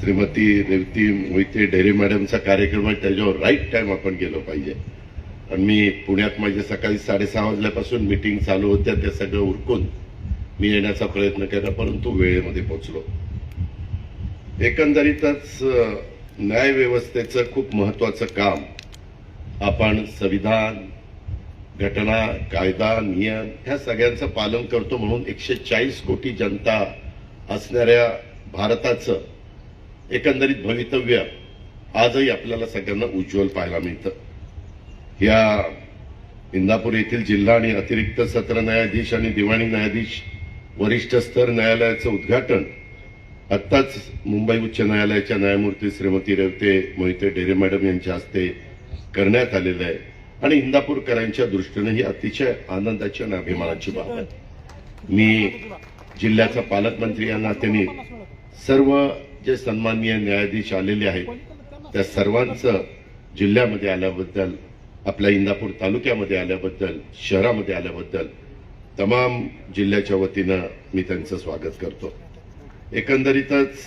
श्रीमती रेवती मोहिते डेरे मॅडमचा कार्यक्रम आहे त्याच्यावर राईट टाइम आपण गेलो पाहिजे. आणि मी पुण्यात माझे सकाळी साडेसहा वाजल्यापासून मिटिंग चालू होत्या त्या सगळं उरकून मी येण्याचा प्रयत्न केला परंतु वेळेमध्ये पोचलो. एकंदरीतच न्यायव्यवस्थेचं खूप महत्वाचं काम. आपण संविधान घटना कायदा नियम ह्या सगळ्यांचं पालन करतो म्हणून एकशे चाळीस कोटी जनता असणाऱ्या भारताचं एकंदरीत भवितव्य आजही आपल्याला सगळ्यांना उज्ज्वल पाहायला मिळतं. या इंदापूर येथील जिल्हा आणि अतिरिक्त सत्र न्यायाधीश आणि दिवाणी न्यायाधीश वरिष्ठ स्तर न्यायालयाचं उद्घाटन आत्ताच मुंबई उच्च न्यायालयाच्या न्यायमूर्ती श्रीमती रेवते मोहिते डेरे मॅडम यांच्या हस्ते करण्यात आलेलं आहे. आणि इंदापूरकरांच्या दृष्टीनं ही अतिशय आनंदाची आणि अभिमानाची बाब आहे. मी जिल्ह्याचा पालकमंत्री या नात्याने सर्व जे सन्माननीय न्यायाधीश आलेले आहेत त्या सर्वांचं जिल्ह्यामध्ये आल्याबद्दल आपल्या इंदापूर तालुक्यामध्ये आल्याबद्दल शहरामध्ये आल्याबद्दल तमाम जिल्ह्याच्या वतीनं मी त्यांचं स्वागत करतो. एकंदरीतच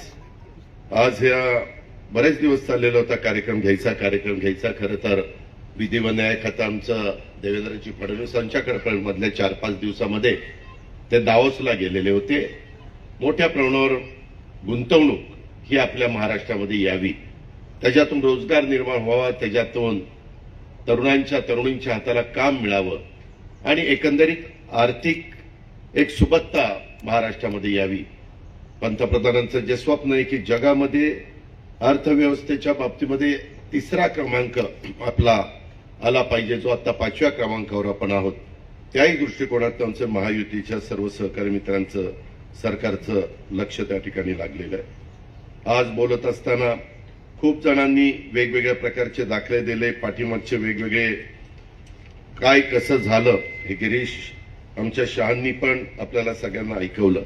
आज ह्या बरेच दिवस चाललेला होता कार्यक्रम घ्यायचा कार्यक्रम घ्यायचा. खरं तर विधी व न्याय खातं आमचं देवेंद्रजी फडणवीसांच्याकडे मधल्या चार पाच दिवसामध्ये ते दावोसला गेलेले होते. मोठ्या प्रमाणावर गुंतवणूक ही आपल्या महाराष्ट्रामध्ये यावी. त्याच्यातून रोजगार निर्माण व्हावा त्याच्यातून तरुणांच्या तरुणींच्या हाताला काम मिळावं आणि एकंदरीत आर्थिक एक सुबत्ता महाराष्ट्रामध्ये यावी. पंतप्रधानांचं जे स्वप्न आहे की जगामध्ये अर्थव्यवस्थेच्या बाबतीमध्ये तिसरा क्रमांक आपला आला पाहिजे जो आता पाचव्या क्रमांकावर आपण आहोत. त्याही दृष्टिकोनात आमचं महायुतीच्या सर्व सहकारी मित्रांचं सरकारचं लक्ष त्या ठिकाणी लागलेलं आहे. आज बोलत असताना खूप जणांनी वेगवेगळ्या प्रकारचे दाखले दिले पाठीमागचे वेगवेगळे काय कसं झालं हे गिरीश आमच्या शहांनी पण आपल्याला सगळ्यांना ऐकवलं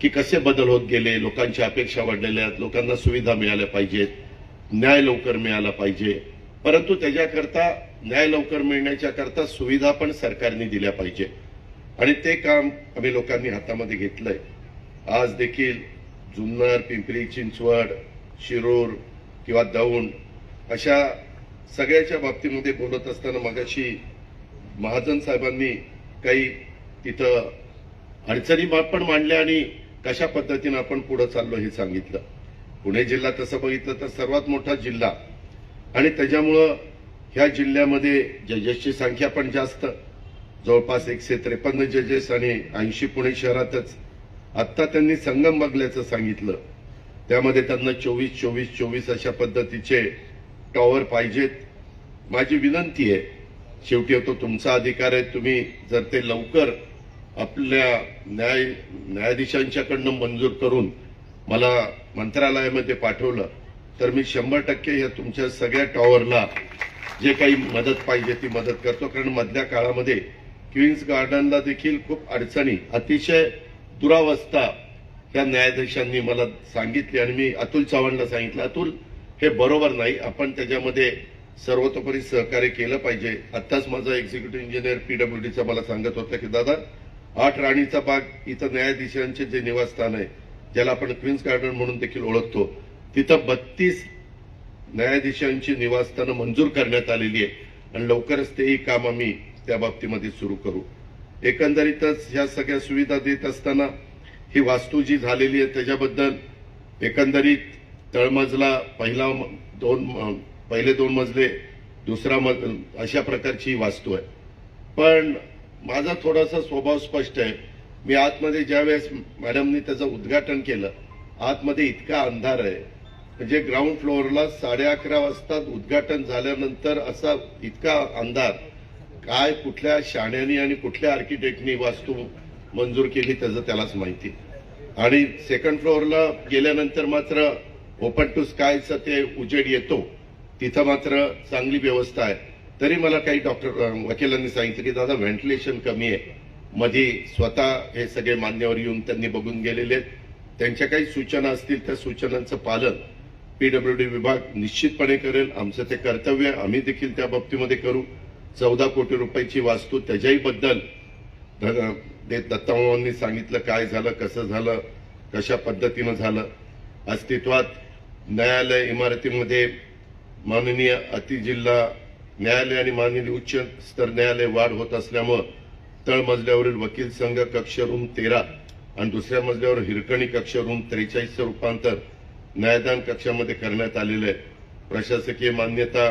की कसे बदल होत गेले लोकांच्या अपेक्षा वाढलेल्या आहेत लोकांना सुविधा मिळाल्या पाहिजेत न्याय लवकर मिळाला पाहिजे. परंतु त्याच्याकरता न्याय लवकर मिळण्याच्या करता सुविधा पण सरकारने दिल्या पाहिजे. आणि ते काम आम्ही लोकांनी हातामध्ये घेतलंय. आज देखील जुन्नर पिंपरी चिंचवड शिरूर किंवा दौंड अशा सगळ्याच्या बाबतीमध्ये बोलत असताना मगाशी महाजन साहेबांनी काही तिथं अडचणी पण मांडल्या आणि कशा पद्धतीनं आपण पुढे चाललो हे सांगितलं. पुणे जिल्हा तसं बघितलं तर सर्वात मोठा जिल्हा. आणि त्याच्यामुळं ह्या जिल्ह्यामध्ये जजेसची संख्या पण जास्त. जवळपास एकशे त्रेपन्न जजेस आणि ऐंशी पुणे शहरातच आत्ता त्यांनी संगम बघल्याचं सांगितलं. त्यामध्ये त्यांना चोवीस चोवीस चोवीस अशा पद्धतीचे टॉवर पाहिजेत. माझी विनंती आहे शेवटी तो तुमचा अधिकार आहे तुम्ही जर ते लवकर आपल्या न्याय न्यायाधीशांच्याकडनं मंजूर करून मला मंत्रालयामध्ये पाठवलं तर मी शंभर टक्के या तुमच्या सगळ्या टॉवरला जे काही मदत पाहिजे ती मदत करतो. कारण मधल्या काळामध्ये क्वीन्स गार्डनला देखील खूप अडचणी अतिशय दुरावस्था या न्यायाधीशांनी मला सांगितली आणि मी अतुल चव्हाणला सांगितलं अतुल हे बरोबर नाही. आपण त्याच्यामध्ये सर्वतोपरी सहकार्य केलं पाहिजे. आत्ताच माझा एक्झिक्युटिव्ह इंजिनियर पीडब्ल्यूडीचा मला सांगत होता की दादा आठ राणीचा बाग इथं न्यायाधीशांचे जे निवासस्थान आहे ज्याला आपण क्वीन्स गार्डन म्हणून देखील ओळखतो तिथं बत्तीस न्यायाधीशांची निवासस्थानं मंजूर करण्यात आलेली आहे आणि लवकरच तेही काम आम्ही त्या बाबतीमध्ये सुरू करू. एकंदरीतच ह्या सगळ्या सुविधा देत असताना ही वास्तू जी झालेली आहे त्याच्याबद्दल एकंदरीत तळमजला पहिला म- दोन म- पहिले दोन मजले दुसरा मज अशा प्रकारची ही वास्तू आहे. पण माझा थोडासा स्वभाव स्पष्ट आहे. मी आतमध्ये ज्यावेळेस मॅडमनी त्याचं उद्घाटन केलं आतमध्ये इतका अंधार आहे. म्हणजे ग्राउंड फ्लोअरला साडे अकरा वाजता उद्घाटन झाल्यानंतर असा इतका अंधार काय कुठल्या शाण्यानी आणि कुठल्या आर्किटेक्टनी वास्तू मंजूर केली त्याचं त्यालाच माहिती. आणि सेकंड फ्लोअरला गेल्यानंतर मात्र ओपन टू स्कायचं ते उजेड येतो तिथं मात्र चांगली व्यवस्था आहे. तरी मला काही डॉक्टर वकिलांनी सांगितलं की दादा व्हेंटिलेशन कमी आहे. मध्ये स्वतः हे सगळे मान्यवर येऊन त्यांनी बघून गेलेले आहेत. त्यांच्या काही सूचना असतील त्या सूचनांचं पालन पीडब्ल्यूडी विभाग निश्चितपणे करेल. आमचं ते कर्तव्य आहे. आम्ही देखील त्या बाबतीमध्ये करू. चौदा कोटी रुपयाची वास्तू त्याच्याही बद्दल ते दत्ताभावांनी सांगितलं काय झालं कसं झालं कशा पद्धतीनं झालं. अस्तित्वात न्यायालय इमारतीमध्ये माननीय अतिजिल्हा न्यायालय आणि माननीय उच्च स्तर न्यायालय वाढ होत असल्यामुळं तळमजल्यावरील वकील संघ कक्ष रूम तेरा आणि दुसऱ्या मजल्यावर हिरकणी कक्ष रूम त्रेचाळीसचं रूपांतर न्यायदान कक्षामध्ये करण्यात आलेलं आहे. प्रशासकीय मान्यता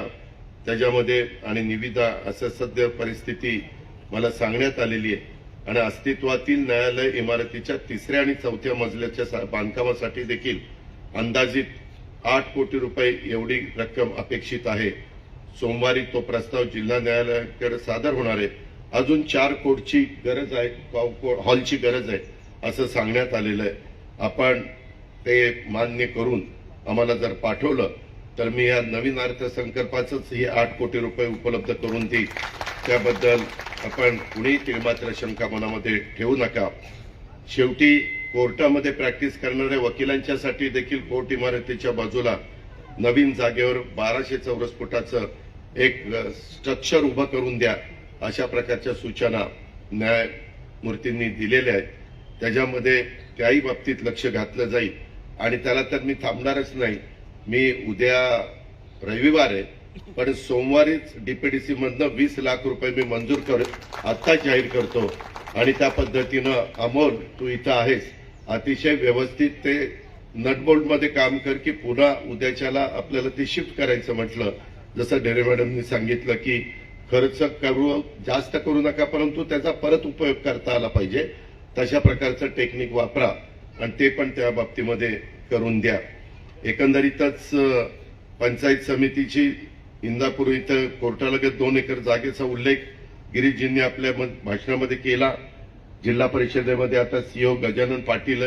त्याच्यामध्ये आणि निविदा असं सध्या परिस्थिती मला सांगण्यात आलेली आहे. आणि अस्तित्वातील न्यायालय इमारतीच्या तिसऱ्या आणि चौथ्या मजल्याच्या बांधकामासाठी देखील अंदाजित आठ कोटी रुपये एवढी रक्कम अपेक्षित आहे. सोमवारी तो प्रस्ताव जिल्हा न्यायालयाकडे सादर होणार आहे. अजून चार कोटची गरज आहे को- हॉलची गरज आहे असं सांगण्यात आलेलं आहे. आपण ते मान्य करून आम्हाला जर पाठवलं तर मी या नवीन अर्थसंकल्पाचंच हे आठ कोटी रुपये उपलब्ध करून देईल त्याबद्दल आपण कुणीही मात्र शंका मनामध्ये ठेवू नका. शेवटी कोर्टामध्ये प्रॅक्टिस करणाऱ्या वकिलांच्यासाठी देखील कोर्ट इमारतीच्या बाजूला नवीन जागेवर बाराशे चौरस फुटाचं एक स्ट्रक्चर उभं करून द्या अशा प्रकारच्या सूचना न्यायमूर्तींनी दिलेल्या आहेत. त्याच्यामध्ये त्याही बाबतीत लक्ष घातलं जाईल. आणि त्याला तर मी थांबणारच नाही. मी उद्या रविवार आहे पण सोमवारीच डीपीडीसी मधनं वीस लाख रुपये मी मंजूर कर आत्ता जाहीर करतो. आणि त्या पद्धतीनं अमोल तू इथं आहेस. अतिशय व्यवस्थित ते नटबोल्टमध्ये काम कर की पुन्हा उद्याच्याला आपल्याला ते शिफ्ट करायचं म्हटलं. जसं ढेरे मॅडमनी सांगितलं की खर्च करू जास्त करू नका परंतु त्याचा परत उपयोग करता आला पाहिजे. तशा प्रकारचं टेक्निक वापरा आणि ते पण त्या बाबतीमध्ये करून द्या. एकंदरीतच पंचायत समितीची इंदापूर इथं कोर्टालगत दोन एकर जागेचा उल्लेख गिरीशजींनी आपल्या भाषणामध्ये केला. जिल्हा परिषदेमध्ये आता सीओ गजानन पाटील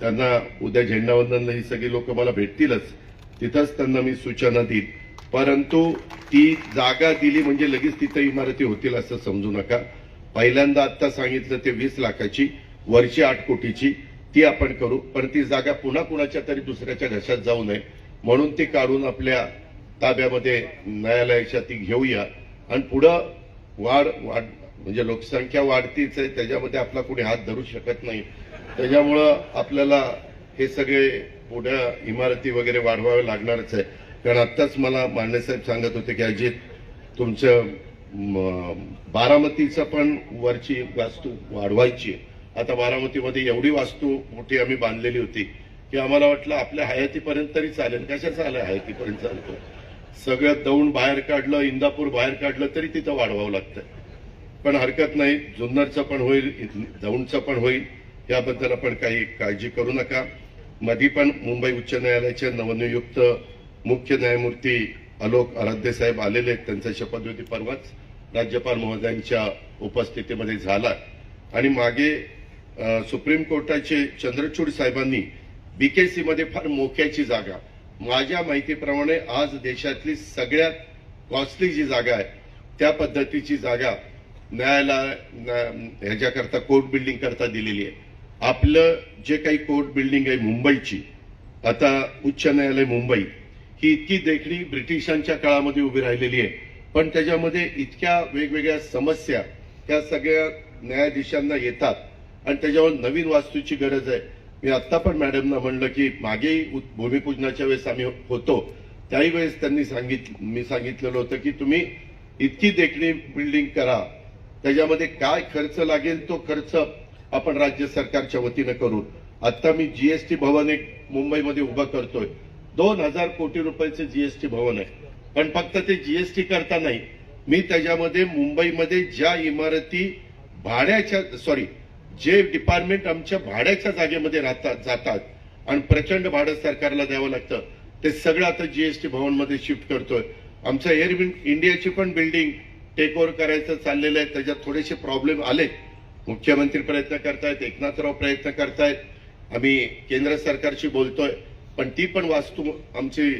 त्यांना उद्या झेंडावंदनला ही सगळी लोक मला भेटतीलच. तिथंच त्यांना मी सूचना देईल परंतु ती जागा दिली म्हणजे लगेच तिथं इमारती होतील असं समजू नका. पहिल्यांदा आता सांगितलं ते वीस लाखाची वरची आठ कोटीची. ती आपण करू पण ती जागा पुन्हा कुणाच्या तरी दुसऱ्याच्या घशात जाऊ नये. म्हणून ती काढून आपल्या ताब्यामध्ये न्यायालयाच्या ती घेऊया. आणि पुढं वाढ वाढ म्हणजे लोकसंख्या वाढतीच आहे त्याच्यामध्ये आपला कुणी हात धरू शकत नाही. त्याच्यामुळं आपल्याला हे सगळे पुढ्या इमारती वगैरे वाढवावे लागणारच आहे. कारण आत्ताच मला मांडेसाहेब सांगत होते की अजित तुमचं बारामतीचं पण वरची वास्तू वाढवायची आहे. आता बारामतीमध्ये एवढी वास्तू मोठी आम्ही बांधलेली होती की आम्हाला वाटलं आपल्या हयातीपर्यंत तरी चालेल. कशाचं आलं हयातीपर्यंत चालतो? सगळं दौंड बाहेर काढलं इंदापूर बाहेर काढलं तरी तिथं वाढवावं लागतं. पण हरकत नाही जुन्नरचं पण होईल दौंडचं पण होईल. याबद्दल आपण काही काळजी करू नका. मधी पण मुंबई उच्च न्यायालयाचे नवनियुक्त मुख्य न्यायमूर्ती आलोक आराध्य साहेब आलेले आहेत. त्यांचा शपथविधी परवाच राज्यपाल महोदयांच्या उपस्थितीमध्ये झाला. आणि मागे सुप्रीम कोर्टाचे चंद्रचूड साहेबांनी बीकेसी मध्ये फार मोक्याची जागा. माझ्या माहितीप्रमाणे आज देशातली सगळ्यात कॉस्टली जी जागा आहे त्या पद्धतीची जागा न्यायालय न्या- ह्याच्याकरता कोर्ट बिल्डिंग करता दिलेली आहे. आपलं जे काही कोर्ट बिल्डिंग आहे मुंबईची आता उच्च न्यायालय मुंबई ही इतकी देखणी ब्रिटिशांच्या काळामध्ये उभी राहिलेली आहे. पण त्याच्यामध्ये इतक्या वेगवेगळ्या समस्या त्या सगळ्या न्यायाधीशांना येतात. आणि त्याच्यावर नवीन वास्तूची गरज आहे. मी आत्ता पण मॅडमना म्हणलं की मागेही उ- भूमिपूजनाच्या वेळेस आम्ही होतो. त्याही वेळेस त्यांनी सांगितलं मी सांगितलेलं होतं की तुम्ही इतकी देखणी बिल्डिंग करा. त्याच्यामध्ये काय खर्च लागेल तो खर्च आपण राज्य सरकारच्या वतीनं करू. आता मी जीएसटी भवन एक मुंबईमध्ये उभं करतोय. दोन हजार कोटी रुपयाचे जीएसटी भवन आहे. पण फक्त ते जीएसटी करता नाही. मी त्याच्यामध्ये मुंबईमध्ये ज्या इमारती भाड्याच्या सॉरी जे डिपार्टमेंट आमच्या भाड्याच्या जागेमध्ये राहतात जातात आणि प्रचंड भाडं सरकारला द्यावं लागतं ते सगळं आता जीएसटी भवनमध्ये शिफ्ट करतोय. आमचं एअर इंडियाची पण बिल्डिंग टेक ओव्हर करायचं चाललेलं आहे त्याच्यात थोडेसे प्रॉब्लेम आले मुख्यमंत्री प्रयत्न करतायत एकनाथराव प्रयत्न करतायत. आम्ही केंद्र सरकारशी बोलतोय पण ती पण वास्तू आमची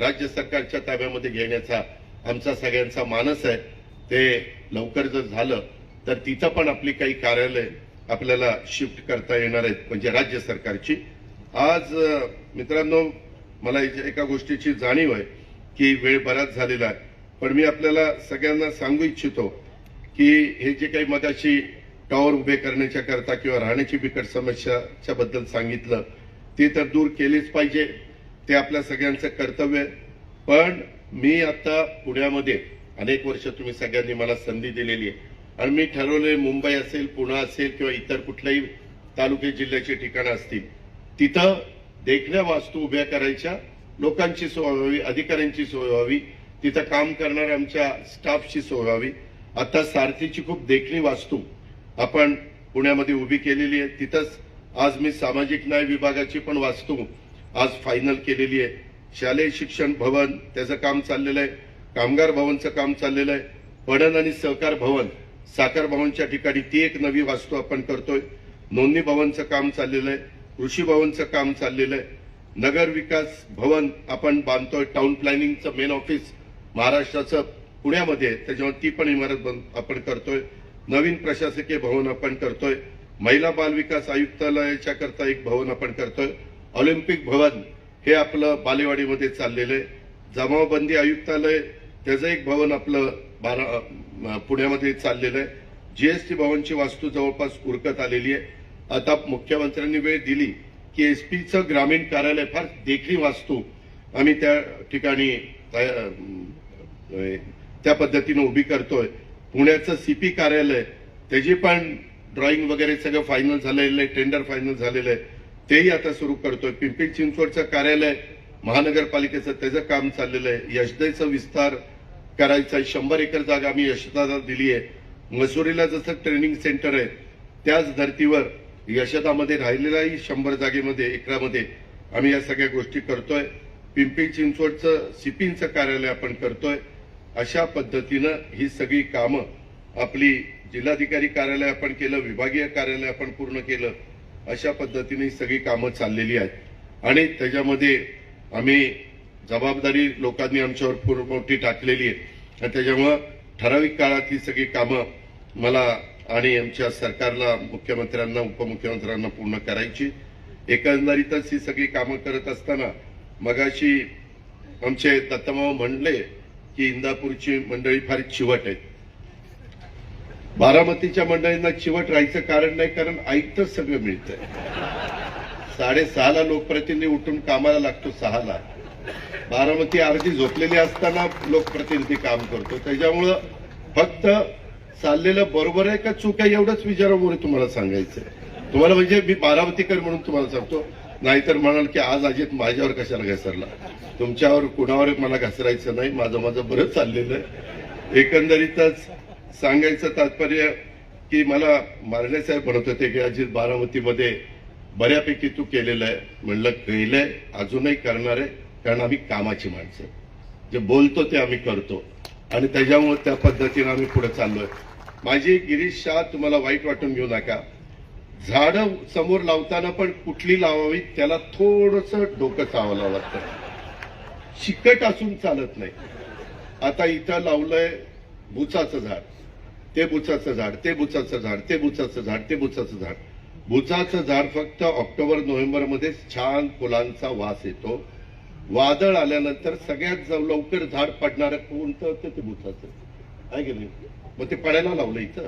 राज्य सरकारच्या ताब्यामध्ये घेण्याचा आमचा सगळ्यांचा मानस आहे. ते लवकर जर झालं तर तिथं पण आपली काही कार्यालय आपल्याला शिफ्ट करता येणार आहेत म्हणजे राज्य सरकारची. आज मित्रांनो मला एका गोष्टीची जाणीव आहे की वेळ बराच झालेला आहे. पण मी आपल्याला सगळ्यांना सांगू इच्छितो की हे जे काही मगाशी टॉवर उभे करण्याच्या करता किंवा राहण्याची बिकट समस्याच्या बद्दल सांगितलं ते तर दूर केलीच पाहिजे. ते आपल्या सगळ्यांचं कर्तव्य आहे. पण मी आता पुण्यामध्ये अनेक वर्ष तुम्ही सगळ्यांनी मला संधी दिलेली आहे. आणि मी ठरवले मुंबई असेल पुणे असेल किंवा इतर कुठल्याही तालुके जिल्ह्याची ठिकाणं असतील. तिथं देखण्या वास्तू उभ्या करायच्या लोकांची सोय व्हावी अधिकाऱ्यांची सोय व्हावी. तिथं काम करणाऱ्या आमच्या स्टाफची सोय व्हावी. आता सारथीची खूप देखणी वास्तू आपण पुण्यामध्ये उभी केलेली आहे. तिथंच आज मी सामाजिक न्याय विभागाची पण वास्तू आज फायनल केलेली आहे. शालेय शिक्षण भवन त्याचं काम चाललेलं आहे. कामगार भवनचं काम चाललेलं आहे. पणन आणि सहकार भवन साखर भवनच्या ठिकाणी ती एक नवी वास्तू आपण करतोय. नोंदणी भवनचं काम चाललेलं आहे कृषी भवनचं काम चाललेलं आहे. नगर विकास भवन आपण बांधतोय टाउन प्लॅनिंगचं मेन ऑफिस महाराष्ट्राचं पुण्यामध्ये आहे. ती पण इमारत आपण करतोय. नवीन प्रशासकीय भवन आपण करतोय. महिला बाल विकास आयुक्तालयाच्या करता एक भवन आपण करतोय. ऑलिम्पिक भवन हे आपलं बालेवाडीमध्ये चाललेलं आहे. जमावबंदी आयुक्तालय त्याचं एक भवन आपलं पुण्यामध्ये चाललेलं आहे. जीएसटी भवनची वास्तू जवळपास उरकत आलेली आहे. आता मुख्यमंत्र्यांनी वेळ दिली की एसपीचं ग्रामीण कार्यालय फार देखणी वास्तू. आम्ही त्या ठिकाणी तया- त्या पद्धतीनं उभी करतोय. पुण्याचं सीपी कार्यालय त्याची पण ड्रॉइंग वगैरे सगळं फायनल झालेलं आहे टेंडर फायनल झालेलं आहे. तेही आता सुरू करतोय. पिंपरी चिंचवडचं कार्यालय महानगरपालिकेचं त्याचं काम चाललेलं आहे. यशदेचं विस्तार करायचा आहे. शंभर एकर जागा आम्ही यशदादा दिली आहे. मसुरीला जसं ट्रेनिंग सेंटर आहे त्याच धर्तीवर यशदामध्ये राहिलेल्याही शंभर जागेमध्ये एकरामध्ये आम्ही या सगळ्या गोष्टी करतोय. पिंपरी चिंचवडचं सिपिंगचं कार्यालय आपण करतोय. अशा पद्धतीनं ही सगळी कामं आपली जिल्हाधिकारी कार्यालय आपण केलं विभागीय कार्यालय आपण पूर्ण केलं अशा पद्धतीने ही सगळी कामं चाललेली आहेत. आणि त्याच्यामध्ये आम्ही जबाबदारी लोकांनी आमच्यावर पूर्ण मोठी टाकलेली आहे. आणि त्याच्यामुळं ठराविक काळात ही सगळी कामं मला आणि आमच्या सरकारला मुख्यमंत्र्यांना उपमुख्यमंत्र्यांना पूर्ण करायची. एकंदरीतच ही सगळी कामं करत असताना मगाशी आमचे दत्तमाव म्हणले की इंदापूरची मंडळी फार चिवट आहेत बारामतीच्या मंडळींना चिवट राहायचं कारण नाही कारण ऐकतच सगळं मिळतंय. साडेसहाला लोकप्रतिनिधी उठून कामाला लागतो सहाला. बारामती अर्धी झोपलेली असताना लोकप्रतिनिधी काम करतो. त्याच्यामुळं फक्त चाललेलं बरोबर आहे का चूक आहे एवढंच विचारामुळे तुम्हाला सांगायचंय. तुम्हाला म्हणजे मी बारामतीकर म्हणून तुम्हाला सांगतो. नाहीतर म्हणाल की आज अजित माझ्यावर कशाला घसरला? तुमच्यावर कुणावर मला घसरायचं नाही माझं माझं बरंच चाललेलं आहे. एकंदरीतच सांगायचं तात्पर्य की मला मारणे साहेब म्हणत होते की अजित बारामतीमध्ये बऱ्यापैकी तू केलेलं आहे. म्हणलं केलंय अजूनही करणार आहे. कारण आम्ही कामाची माणसं. जे बोलतो ते आम्ही करतो. आणि त्याच्यामुळे त्या पद्धतीनं आम्ही पुढे चाललोय. माझी गिरीश शाह तुम्हाला वाईट वाटून घेऊ नका. झाडं समोर लावताना पण कुठली लावावी त्याला थोडस डोकं चावावं लागतं. शिकट असून चालत नाही. आता इथं लावलंय बुचाचं झाड. ते बुचाचं झाड ते बुचाचं झाड ते बुचाचं झाड ते बुचाचं झाड. बुचाचं झाड फक्त ऑक्टोबर नोव्हेंबरमध्येच छान फुलांचा वास येतो. वादळ आल्यानंतर सगळ्यात लवकर झाड पडणारं कोणतं तर ते बुचाचं आहे की मग ते पडायला लावलं इथं.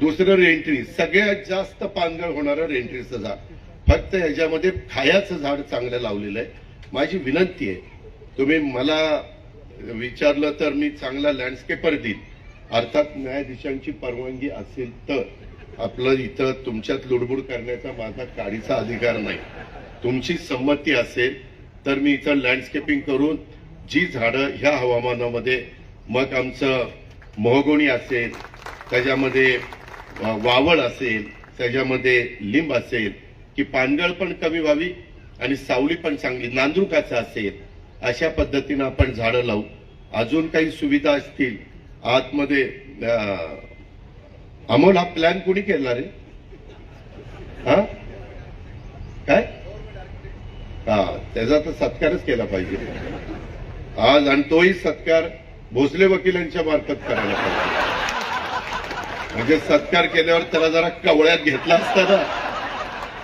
दुसरं रेंट्री सगळ्यात जास्त पानगळ होणारं रेंट्रीचं झाड. फक्त याच्यामध्ये खायाचं झाड चांगलं लावलेलं आहे. माझी विनंती आहे तुम्ही मला विचारलं तर मी चांगला लँडस्केपर देईन. अर्थात न्यायाधीशांची परवानगी असेल तर. आपलं इथं तुमच्यात लुडबुड करण्याचा माझा काडीचा अधिकार नाही. तुमची संमती असेल तर मी इथं लँडस्केपिंग करून जी झाडं ह्या हवामानामध्ये मग आमचं मोहगोणी असेल त्याच्यामध्ये वावळ असेल त्याच्यामध्ये लिंब असेल की पानगळ पण कमी व्हावी आणि सावली पण चांगली नांदुरकाचं असेल अशा पद्धतीनं आपण झाडं लावू. अजून काही सुविधा असतील. आतमध्ये अमोल हा प्लॅन कुणी केला रे? हा? काय? त्याचा तर सत्कारच केला पाहिजे. आज आणि तोही सत्कार भोसले वकिलांच्या मार्फत करायला पाहिजे. म्हणजे सत्कार केल्यावर त्याला जरा कवळ्यात घेतला असता ना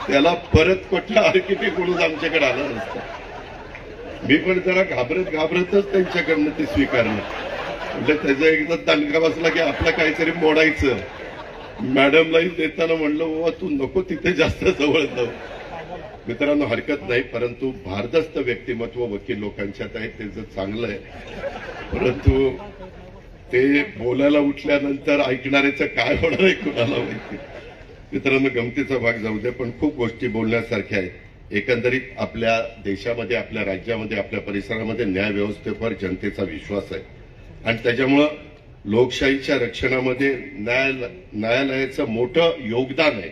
त्याला परत कुठला आर्किटेक्ट म्हणून आमच्याकडे आला नसता. मी पण जरा घाबरत घाबरतच त्यांच्याकडनं ते स्वीकारलं म्हणजे त्याचा एकदा दणका बसला की आपलं काहीतरी मोडायचं. मॅडमलाही देताना म्हणलं बाबा तू नको तिथे जास्त जवळ जाऊ. मित्रांनो हरकत नाही परंतु भारदस्त व्यक्तिमत्व वकील लोकांच्यात आहे त्याचं चांगलं आहे परंतु ते बोलायला उठल्यानंतर ऐकणाऱ्याचं काय होणार आहे कुणाला माहिती? मित्रांनो गमतीचा भाग जाऊ दे पण खूप गोष्टी बोलण्यासारख्या आहेत. एकंदरीत आपल्या देशामध्ये आपल्या राज्यामध्ये आपल्या परिसरामध्ये न्याय व्यवस्थेवर जनतेचा विश्वास आहे. आणि त्याच्यामुळं लोकशाहीच्या रक्षणामध्ये न्यायालयाचं मोठं योगदान आहे.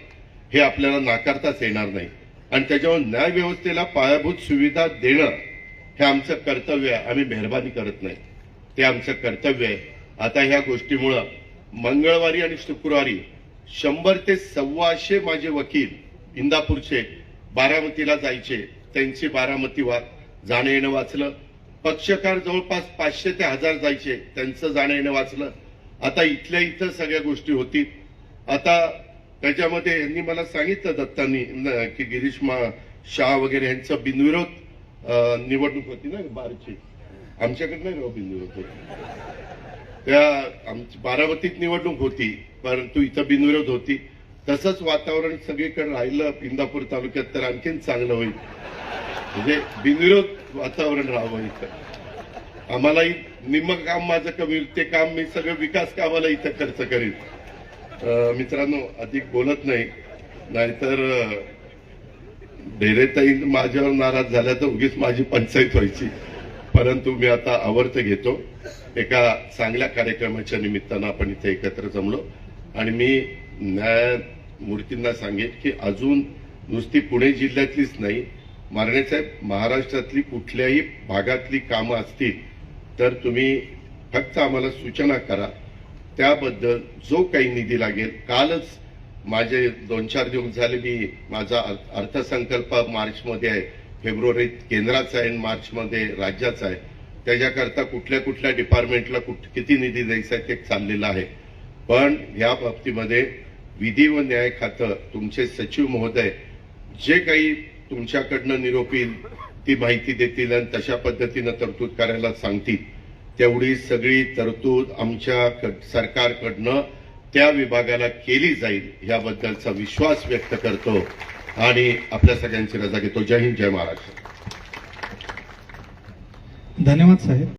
हे आपल्याला नाकारताच येणार नाही. आणि त्याच्यामुळे न्यायव्यवस्थेला पायाभूत सुविधा देणं हे आमचं कर्तव्य आहे. आम्ही मेहरबानी करत नाही. ते आमचं कर्तव्य आहे. आता ह्या गोष्टीमुळं मंगळवारी आणि शुक्रवारी शंभर ते सव्वाशे माझे वकील इंदापूरचे बारामतीला जायचे. त्यांची बारामती वा जाणं येणं वाचलं. पक्षकार जवळपास पाचशे ते हजार जायचे. त्यांचं जाणं येणं वाचलं. आता इथल्या इथं सगळ्या गोष्टी होतील. आता त्याच्यामध्ये यांनी मला सांगितलं दत्तांनी की गिरीश मा शाह वगैरे यांचं बिनविरोध निवडणूक होती ना बारची. आमच्याकडे नाही हो बिनविरोध होती? त्या आमची बारामतीत निवडणूक होती परंतु इथं बिनविरोध होती. तसंच वातावरण सगळीकडे राहिलं इंदापूर तालुक्यात तर आणखीन चांगलं होईल. म्हणजे बिनविरोध वातावरण राहावं इथं. आम्हालाही निम्म काम माझं कमी ते काम मी सगळं विकास कामाला इथं खर्च करीन. मित्रांनो अधिक बोलत नाही. नाहीतर डेरेताई माझ्यावर नाराज झाल्या तर उगीच माझी पंचायत व्हायची. परंतु मी आता आवर्त घेतो. एका चांगल्या कार्यक्रमाच्या निमित्तानं आपण इथे एकत्र जमलो. आणि मी न्यायमूर्तींना सांगेन की अजून नुसती पुणे जिल्ह्यातलीच नाही मारणेसाहेब महाराष्ट्रातली कुठल्याही भागातली कामं असतील तर तुम्ही फक्त आम्हाला सूचना करा. त्याबद्दल जो काही निधी लागेल कालच माझे दोन चार दिवस झाले मी माझा अर्थसंकल्प मार्चमध्ये आहे फेब्रुवारीत केंद्राचा आहे आणि मार्चमध्ये राज्याचा आहे. त्याच्याकरता कुठल्या कुठल्या डिपार्टमेंटला कुठ किती निधी द्यायचा आहे ते चाललेलं आहे. पण या बाबतीमध्ये विधी व न्याय खातं तुमचे सचिव महोदय जे काही तुमच्याकडनं निरोप येईल ती माहिती देतील आणि तशा पद्धतीनं तरतूद करायला सांगतील. तेवढी सगळी तरतूद आमच्या सरकारकडनं त्या विभागाला केली जाईल याबद्दलचा विश्वास व्यक्त करतो आणि आपल्या सगळ्यांची रजा घेतो. जय हिंद जय महाराष्ट्र. धन्यवाद साहेब.